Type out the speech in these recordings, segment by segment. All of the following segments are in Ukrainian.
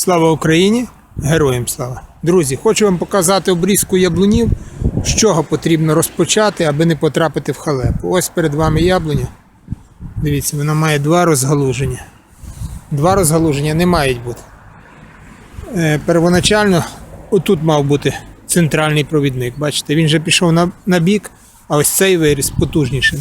Слава Україні! Героям слава! Друзі, хочу вам показати обрізку яблунів, з чого потрібно розпочати, аби не потрапити в халепу. Ось перед вами яблуня. Дивіться, вона має два розгалуження. Два розгалуження не мають бути. Е, первоначально отут мав бути центральний провідник. Бачите, він вже пішов на, на бік, а ось цей виріс потужніший.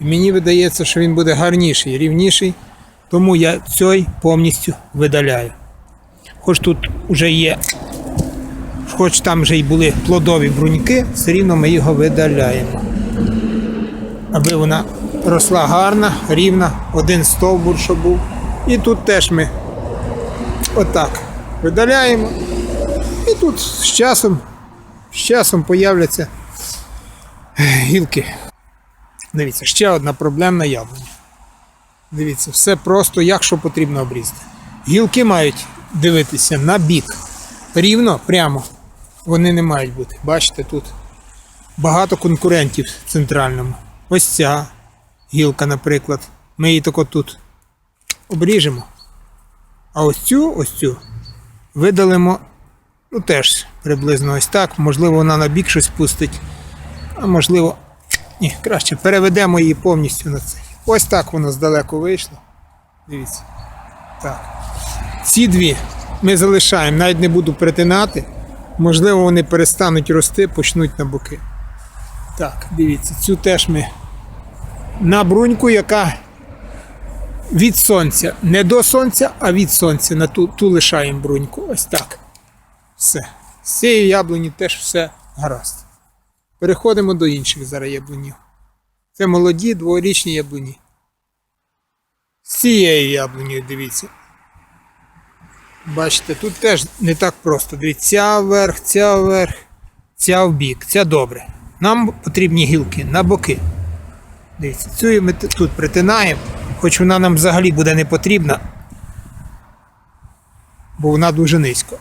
І мені видається, що він буде гарніший, рівніший, тому я цей повністю видаляю. Хоч тут вже є, хоч там вже й були плодові бруньки, все рівно ми його видаляємо. Аби вона росла гарна, рівна, один стовбур, щоб був. І тут теж ми отак видаляємо. І тут з часом, з часом появляться гілки. Дивіться, ще одна проблемна яблуня. Дивіться, все просто, як що потрібно обрізати. Гілки мають дивитися на бік. Рівно, прямо. Вони не мають бути. Бачите, тут багато конкурентів в центральному. Ось ця гілка, наприклад. Ми її тако тут обріжемо. А ось цю, ось цю видалимо, ну теж приблизно ось так. Можливо, вона на бік щось пустить. А можливо, ні, краще переведемо її повністю на цей. Ось так воно здалеку вийшло. Дивіться. Так. Ці дві ми залишаємо, навіть не буду притинати. Можливо, вони перестануть рости, почнуть на боки. Так, дивіться, цю теж ми на бруньку, яка від сонця. Не до сонця, а від сонця. На ту, ту лишаємо бруньку. Ось так. Все. З цієї яблуні теж все гаразд. Переходимо до інших зараз яблунів. Це молоді дворічні яблуні. З цією яблунею дивіться. Бачите, тут теж не так просто. Дивіться, ця вверх, ця вверх, ця вбік. Це добре. Нам потрібні гілки на боки. Дивіться, цю ми тут притинаємо, хоч вона нам взагалі буде не потрібна, бо вона дуже низько.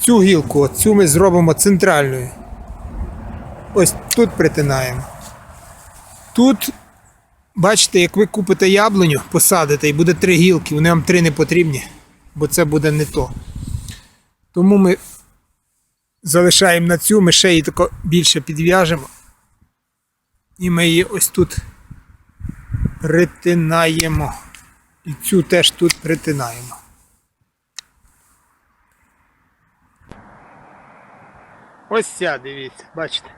Цю гілку, цю ми зробимо центральною. Ось тут притинаємо. Тут, бачите, як ви купите яблуню, посадите і буде три гілки, вони вам три не потрібні, бо це буде не то. Тому ми залишаємо на цю, ми ще її тако більше підв'яжемо. І ми її ось тут притинаємо. І цю теж тут притинаємо. Ось ця, дивіться, бачите.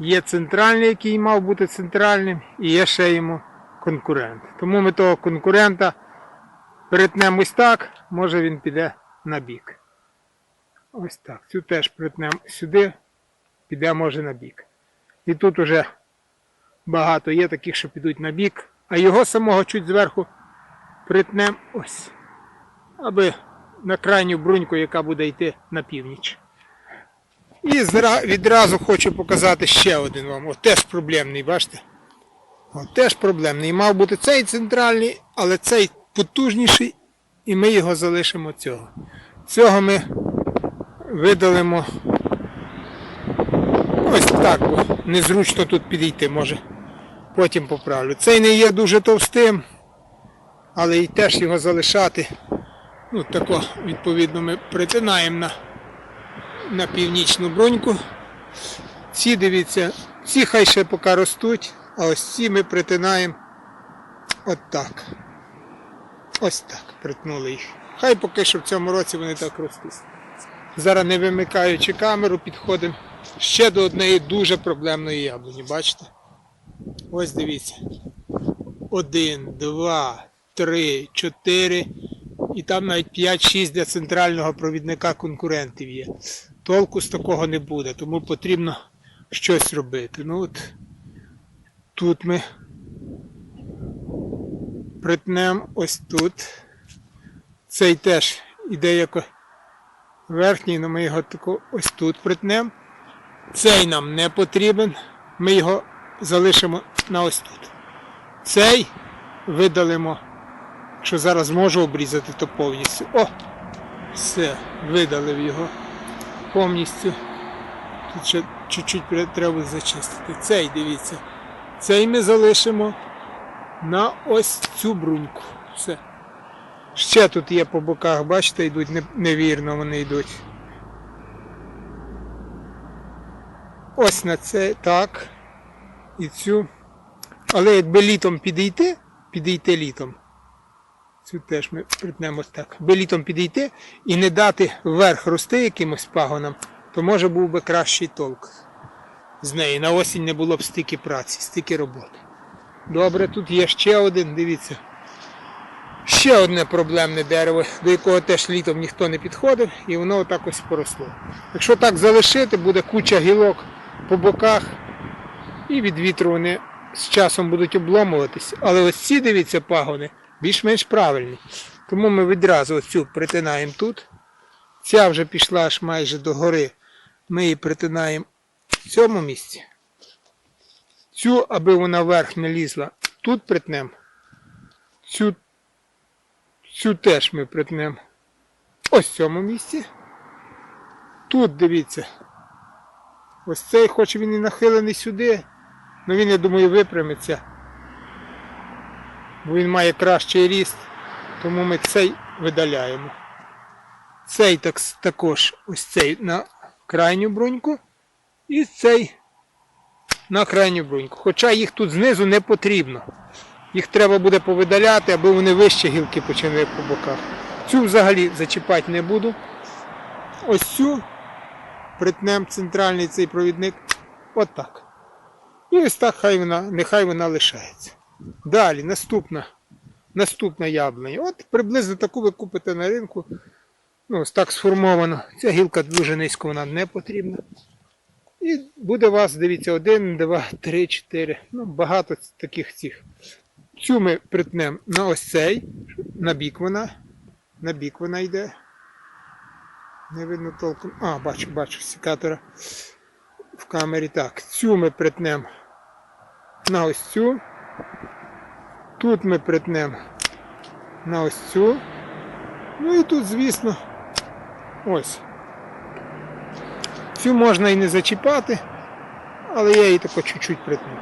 Є центральний, який мав бути центральним, і є ще йому конкурент. Тому ми того конкурента перетнемо ось так, може він піде на бік. Ось так. Цю теж притнемо сюди, піде може на бік. І тут уже багато є таких, що підуть на бік, а його самого чуть зверху притнемо ось. Аби на крайню бруньку, яка буде йти на північ. І відразу хочу показати ще один вам. От теж проблемний, бачите? От теж проблемний. Мав бути цей центральний, але цей потужніший, і ми його залишимо цього. Цього ми видалимо ось так, бо незручно тут підійти, може. Потім поправлю. Цей не є дуже товстим, але і теж його залишати. Ну, тако, відповідно, ми притинаємо на на північну броньку. Ці, дивіться, ці хай ще поки ростуть, а ось ці ми притинаємо от так. Ось так притнули їх. Хай поки що в цьому році вони так ростуть. Зараз не вимикаючи камеру, підходимо ще до однієї дуже проблемної яблуні. Бачите? Ось дивіться. Один, два, три, чотири. І там навіть 5-6 для центрального провідника конкурентів є. Толку з такого не буде, тому потрібно щось робити. Ну от тут ми притнемо ось тут. Цей теж іде як верхній, але ми його тако ось тут притнемо. Цей нам не потрібен, ми його залишимо на ось тут. Цей видалимо. Якщо зараз можу обрізати, то повністю. О! Все, видалив його повністю. Тут ще чуть-чуть треба зачистити. Цей, дивіться. Цей ми залишимо на ось цю бруньку. Все. Ще тут є по боках, бачите, йдуть невірно вони йдуть. Ось на це так. І цю. Але якби літом підійти, підійти літом. Цю теж ми припнемо так. Якби літом підійти і не дати вверх рости якимось пагонам, то може був би кращий толк з неї. На осінь не було б стільки праці, стільки роботи. Добре, тут є ще один, дивіться. Ще одне проблемне дерево, до якого теж літом ніхто не підходив, і воно отак ось поросло. Якщо так залишити, буде куча гілок по боках, і від вітру вони з часом будуть обломуватись. Але ось ці, дивіться, пагони більш-менш правильні. Тому ми відразу оцю притинаємо тут. Ця вже пішла аж майже до гори. Ми її притинаємо в цьому місці. Цю, аби вона вверх не лізла, тут притнемо. Цю, цю теж ми притнемо. Ось в цьому місці. Тут дивіться. Ось цей, хоч він і нахилений сюди, але він, я думаю, випрямиться. Бо він має кращий ріст, тому ми цей видаляємо. Цей так, також ось цей на крайню бруньку і цей на крайню бруньку. Хоча їх тут знизу не потрібно. Їх треба буде повидаляти, аби вони вище гілки почали по боках. Цю взагалі зачіпати не буду. Ось цю притнем центральний цей провідник. Отак. І ось так хай вона, нехай вона лишається. Далі, наступна, наступна яблуня. От приблизно таку ви купите на ринку. Ну, ось так сформовано. Ця гілка дуже низько, вона не потрібна. І буде у вас, дивіться, один, два, три, чотири. Ну, багато таких цих. Цю ми притнемо на ось цей, на бік вона. На бік вона йде. Не видно толком. А, бачу, бачу, секатора в камері. Так, цю ми притнемо на ось цю. Тут ми притнемо на ось цю. Ну і тут, звісно, ось. Цю можна і не зачіпати, але я її тако чуть-чуть притну.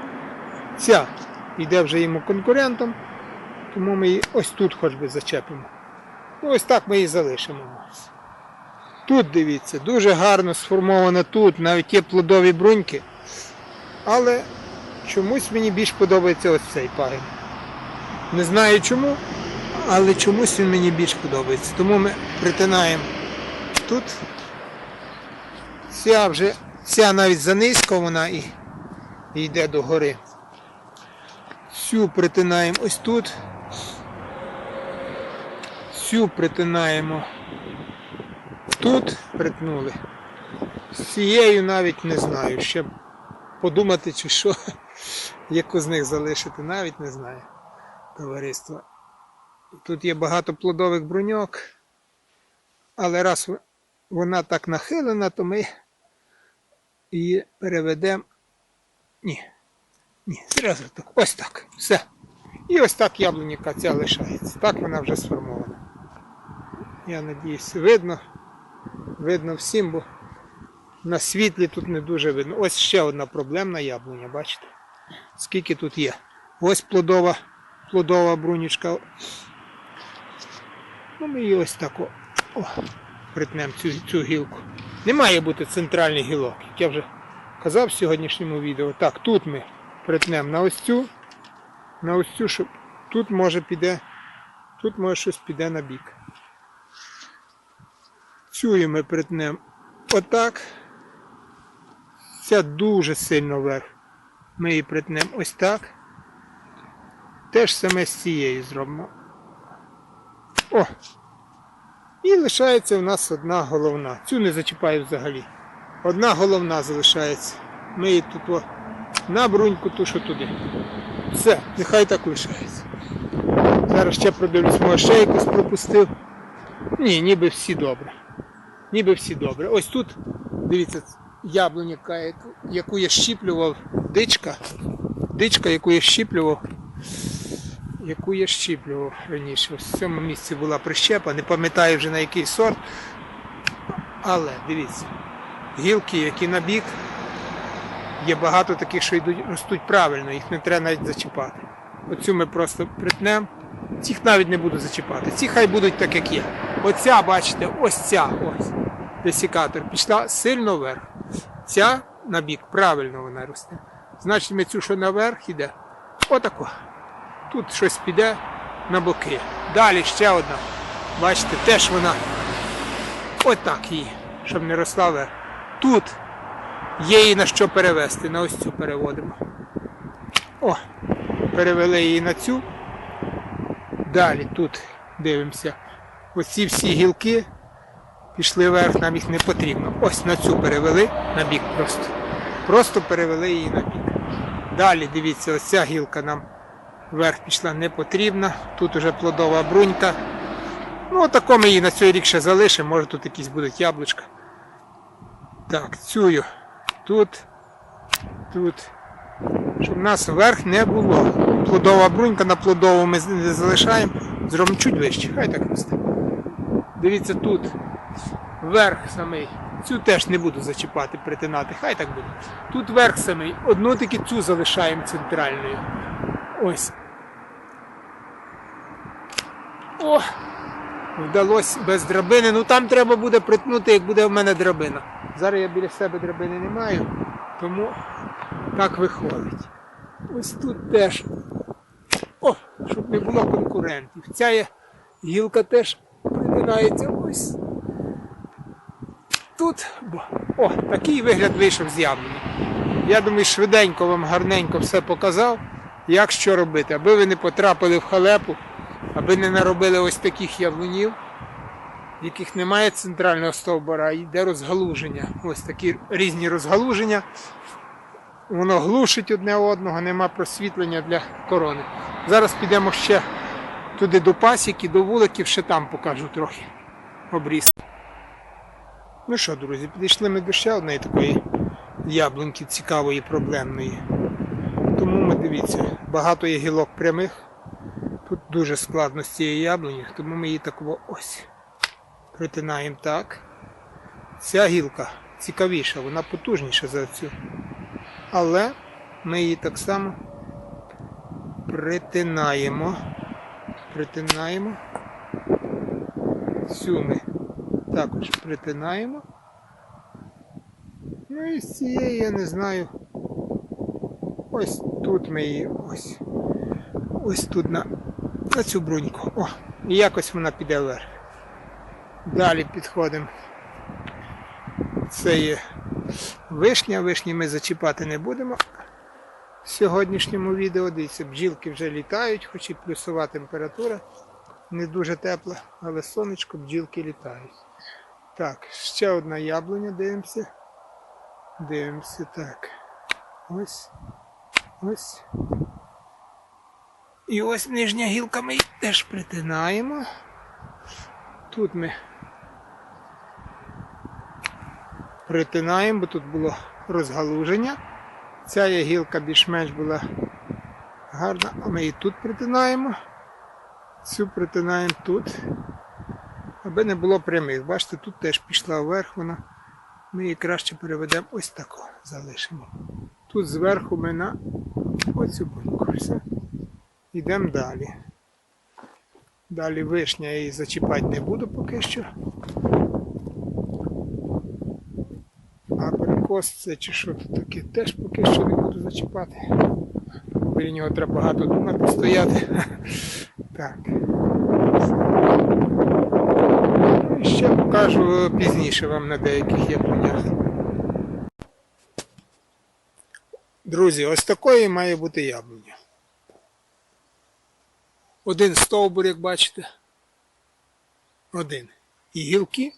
Ця йде вже йому конкурентом, тому ми її ось тут хоч би зачепимо. Ну, ось так ми її залишимо. Тут дивіться, дуже гарно сформовано тут, навіть є плодові бруньки. Але чомусь мені більш подобається ось цей пагін. Не знаю чому, але чомусь він мені більш подобається. Тому ми притинаємо тут. Ця вже, ця навіть занизько вона і, і йде до гори. Цю притинаємо ось тут. Цю притинаємо тут, притнули. З цією навіть не знаю. Ще подумати чи що, яку з них залишити, навіть не знаю. Товариство. Тут є багато плодових бруньок, але раз вона так нахилена, то ми її переведемо. Ні. Ні, зразу так. Ось так. Все. І ось так яблуніка ця лишається. Так вона вже сформована. Я надіюсь, видно. Видно всім, бо на світлі тут не дуже видно. Ось ще одна проблемна яблуня, бачите? Скільки тут є. Ось плодова, плодова брунічка. Ну, ми її ось так о, о, притнемо цю, цю гілку. Не має бути центральний гілок, як я вже казав в сьогоднішньому відео. Так, тут ми притнемо на ось цю, на ось цю, щоб тут може піде, тут може щось піде на бік. Цю ми притнемо отак. Ця дуже сильно вверх. Ми її притнемо ось так. Теж саме з цією зробимо. О! І лишається в нас одна головна. Цю не зачіпаю взагалі. Одна головна залишається. Ми її тут о, на бруньку тушу туди. Все, нехай так лишається. Зараз ще продивлюсь, може ще якось пропустив. Ні, ніби всі добре. Ніби всі добре. Ось тут, дивіться, яблуняка, яку- яку я щіплював, дичка. Дичка, яку я щіплював, яку я щіплював раніше. В цьому місці була прищепа, не пам'ятаю вже на який сорт. Але дивіться, гілки, які на бік, є багато таких, що йдуть, ростуть правильно, їх не треба навіть зачіпати. Оцю ми просто притнемо Цих навіть не буду зачіпати. Ці хай будуть так, як є. Оця, бачите, ось ця ось десікатор пішла сильно вверх. Ця на бік, правильно вона росте. Значить, ми цю, що наверх іде, отако. Тут щось піде на боки. Далі ще одна. Бачите, теж вона отак її, щоб не росла вверх. Тут є її на що перевести, на ось цю переводимо. О, перевели її на цю. Далі тут дивимося. Оці всі гілки пішли вверх, нам їх не потрібно. Ось на цю перевели на бік просто. Просто перевели її на бік. Далі дивіться, ось ця гілка нам вверх пішла не потрібна. Тут уже плодова брунька. Ну, отако ми її на цей рік ще залишимо, може тут якісь будуть яблучка. Так, цю тут, тут. Щоб в нас вверх не було. Плодова брунька на плодову ми не залишаємо, зробимо чуть вище. Хай так росте. Дивіться тут. Верх самий. Цю теж не буду зачіпати, притинати, хай так буде. Тут верх самий. Одну тільки цю залишаємо центральною. Ось. О! Вдалося без драбини. Ну там треба буде притнути, як буде в мене драбина. Зараз я біля себе драбини не маю, тому так виходить. Ось тут теж. О, щоб не було конкурентів. Ця є гілка теж притинається ось. Тут. О, такий вигляд вийшов з яблуні. Я думаю, швиденько вам гарненько все показав, як що робити, аби ви не потрапили в халепу, аби не наробили ось таких яблунів, в яких немає центрального стовбура, а йде розгалуження. Ось такі різні розгалуження. Воно глушить одне одного, нема просвітлення для корони. Зараз підемо ще туди до пасіки, до вуликів, ще там покажу трохи обріз. Ну що, друзі, підійшли ми до ще одної такої яблуньки цікавої, проблемної. Тому ми дивіться, багато є гілок прямих. Тут дуже складно з цієї яблуні, тому ми її такого ось притинаємо так. Ця гілка цікавіша, вона потужніша за цю. Але ми її так само притинаємо. Притинаємо. Цю ми також притинаємо. Ну і з цієї я не знаю. Ось тут ми її ось. Ось тут на, на цю бруньку. О, і якось вона піде вверх. Далі підходимо. Це є вишня. Вишні ми зачіпати не будемо. В сьогоднішньому відео дивіться, бджілки вже літають, хоч і плюсова температура. Не дуже тепла, але сонечко, бджілки літають. Так, ще одна яблуня, дивимося. Дивимося так. Ось. Ось. І ось нижня гілка ми її теж притинаємо. Тут ми притинаємо, бо тут було розгалуження. Ця гілка більш-менш була гарна, а ми її тут притинаємо. Цю притинаємо тут. Аби не було прямих. Бачите, тут теж пішла вверх вона. Ми її краще переведемо ось тако залишимо. Тут зверху ми на оцю буньку. Все. Йдемо далі. Далі вишня її зачіпати не буду поки що. Абрикос це чи що тут таке, теж поки що не буду зачіпати. Біля нього треба багато думати стояти. Так. І ще покажу пізніше вам на деяких яблунях. Друзі, ось такої має бути яблуня. Один стовбур, як бачите. Один. І гілки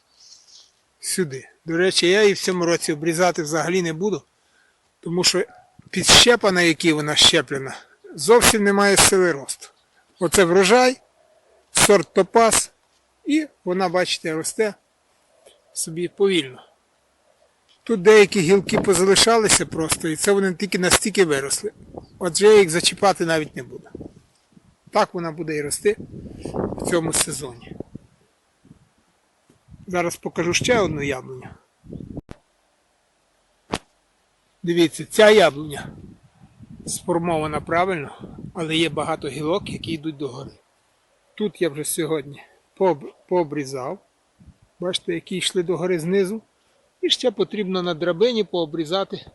сюди. До речі, я її в цьому році обрізати взагалі не буду, тому що підщепа, на вона щеплена, зовсім не має сили росту. Оце врожай, сорт топаз, і вона, бачите, росте собі повільно. Тут деякі гілки позалишалися просто, і це вони тільки настільки виросли. Отже, я їх зачіпати навіть не буду. Так вона буде і рости в цьому сезоні. Зараз покажу ще одну яблуню. Дивіться, ця яблуня сформована правильно, але є багато гілок, які йдуть догори. тут я вже сьогодні пообрізав. Бачите, які йшли догори знизу. І ще потрібно на драбині пообрізати,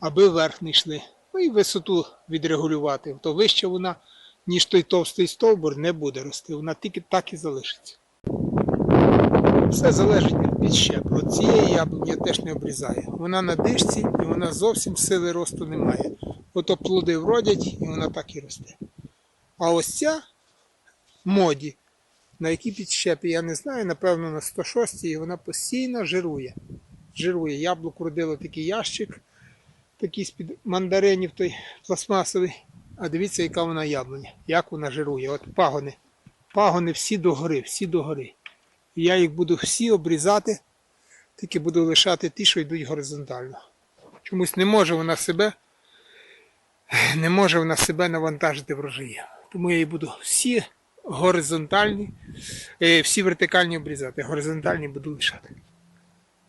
аби вверх не йшли. Ну і висоту відрегулювати. То вище вона, ніж той товстий стовбур, не буде рости. Вона тільки так і залишиться. Все залежить від підщепу. От цієї яблуні я теж не обрізаю. Вона на дишці і вона зовсім сили росту не має. Ото плоди вродять і вона так і росте. А ось ця моді, на якій підщепі, я не знаю, напевно, на 106 і вона постійно жирує. Жирує. Яблук родило такий ящик, такий з-під мандаринів, той пластмасовий. А дивіться, яка вона яблуня, як вона жирує. От пагони. Пагони всі догори, всі догори. І я їх буду всі обрізати, тільки буду лишати ті, що йдуть горизонтально. Чомусь не може вона себе, не може вона себе навантажити врожаєм. Тому я її буду всі горизонтальні, е, всі вертикальні обрізати, горизонтальні буду лишати.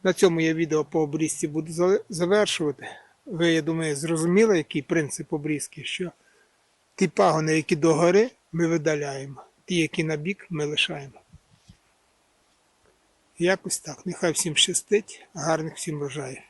На цьому я відео по обрізці буду завершувати. Ви, я думаю, зрозуміли, який принцип обрізки, що ті пагони, які догори, ми видаляємо, ті, які на бік, ми лишаємо. Якось так. Нехай всім щастить, гарних всім врожаїв.